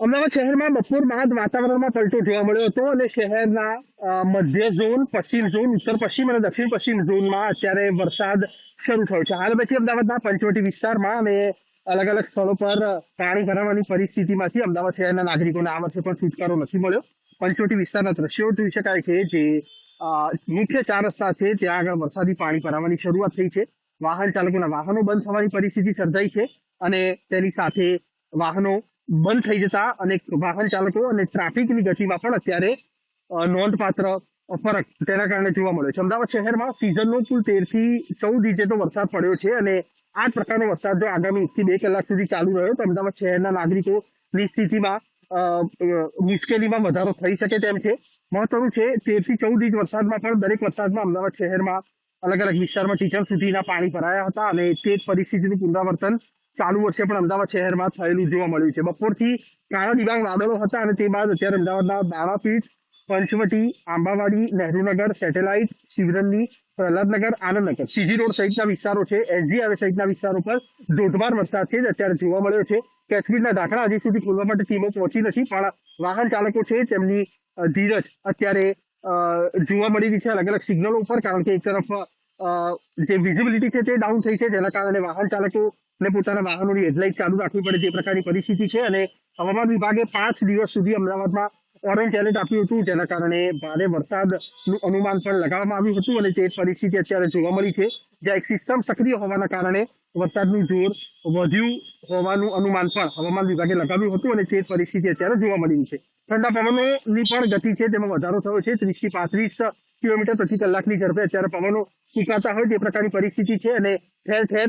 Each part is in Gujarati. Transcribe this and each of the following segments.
અમદાવાદ શહેરમાં બપોર બાદ વાતાવરણમાં પલટો જોવા મળ્યો હતો અને શહેરના મધ્ય ઝોન, પશ્ચિમ ઝોન, ઉત્તર પશ્ચિમ અને દક્ષિણ પશ્ચિમ ઝોનમાં અત્યારે વરસાદ શરૂ થયો છે. હાલ પછી અમદાવાદના પંચવટી વિસ્તારમાં અને અલગ અલગ સ્થળો પર પાણી ભરાવાની પરિસ્થિતિમાંથી અમદાવાદ શહેરના નાગરિકોને આ વર્ષે પણ છુટકારો નથી મળ્યો. પંચવટી વિસ્તારના દ્રશ્યો જોઈ શકાય છે જે મુખ્ય ચાર રસ્તા છે. ત્યાં આગળ વરસાદી પાણી ભરાવાની શરૂઆત થઈ છે. વાહન ચાલકોના વાહનો બંધ થવાની પરિસ્થિતિ સર્જાઈ છે અને તેની સાથે વાહનો બંધ થઈ જતા અને વાહન ચાલકો અને ટ્રાફિકની ગતિમાં પણ અત્યારે નોંધપાત્ર ફરક તેના કારણે જોવા મળ્યો છે. અમદાવાદ શહેરમાં સિઝનનો કુલ તેરથી ચૌદ ઇંચ જેટલો વરસાદ પડ્યો છે અને આ પ્રકારનો વરસાદ જો આગામી એકથી બે કલાક સુધી ચાલુ રહ્યો, તો અમદાવાદ શહેરના નાગરિકોની સ્થિતિમાં મુશ્કેલીમાં વધારો થઈ શકે તેમ છે. મહત્વનું છે તેરથી ચૌદ ઇંચ વરસાદમાં પણ દરેક વરસાદમાં અમદાવાદ શહેરમાં અલગ અલગ વિસ્તારમાં ટીચર સુધીના પાણી ભરાયા હતા અને તે પરિસ્થિતિનું પુનરાવર્તન ચાલુ વર્ષે પણ અમદાવાદ શહેરમાં થયેલું જોવા મળ્યું છે. બપોરથી કાળા દિબાંગ વાદળો હતા અને તે બાદ અત્યારે અમદાવાદના Danapith Panchvati, Ambawadi, Nehrunagar, Satellite Shivrangi Prahladnagar, Anandnagar C G Road સહિતના વિસ્તારો છે. એસજીઆરએ સહિતના વિસ્તારો પર ધોધમાર વરસાદ છે અત્યારે જોવા મળ્યો છે. કાશ્મીરના ઢાંકણા હજી સુધી ખોલવા માટે ટીમો પહોંચી નથી, પણ વાહન ચાલકો છે તેમની ધીરજ અત્યારે જોવા મળી રહી છે. અલગ અલગ સિગ્નલો ઉપર, કારણ કે એક તરફ જે વિઝિબિલિટી છે તે ડાઉન થઈ છે. જેના કારણે વાહન ચાલકોને પોતાના વાહનોની હેડલાઇટ ચાલુ રાખવી પડે તે પ્રકારની પરિસ્થિતિ છે. અને હવામાન વિભાગે પાંચ દિવસ સુધી અમદાવાદમાં ઓરેન્જ એલર્ટ આપ્યું હતું, જેના કારણે ભારે વરસાદનું અનુમાન પણ લગાવવામાં આવ્યું હતું અને તે પરિસ્થિતિ અત્યારે જોવા મળી છે, જ્યાં એક સિસ્ટમ સક્રિય હોવાના કારણે વરસાદનું જોર વધ્યું હોવાનું અનુમાન પણ હવામાન વિભાગે લગાવ્યું હતું અને તે પરિસ્થિતિ અત્યારે જોવા મળી છે. ઠંડા પવનોની પણ ગતિ છે, તેમાં વધારો થયો છે ત્રીસથી પાંત્રીસ કિલોમીટર પ્રતિ કલાકની ઝડપે અત્યારે પવનો ફૂંકાતા હોય તે પ્રકારની પરિસ્થિતિ છે અને ઠેર ઠેર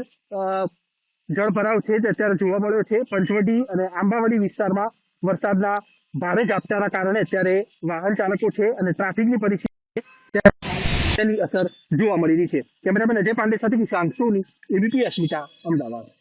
જળભરાવ છે તે અત્યારે જોવા મળ્યો છે. પંચવટી અને આંબાવાડી વિસ્તારમાં વરસાદના ભારે ઝાપટાના કારણે અત્યારે વાહન ચાલકો છે અને ટ્રાફિકની પરિસ્થિતિ અસર જોવા મળી રહી છે. કેમેરામેન અજય પાંડે સાથે કિશાંક સોની એબીપી અસ્મિતા અમદાવાદ.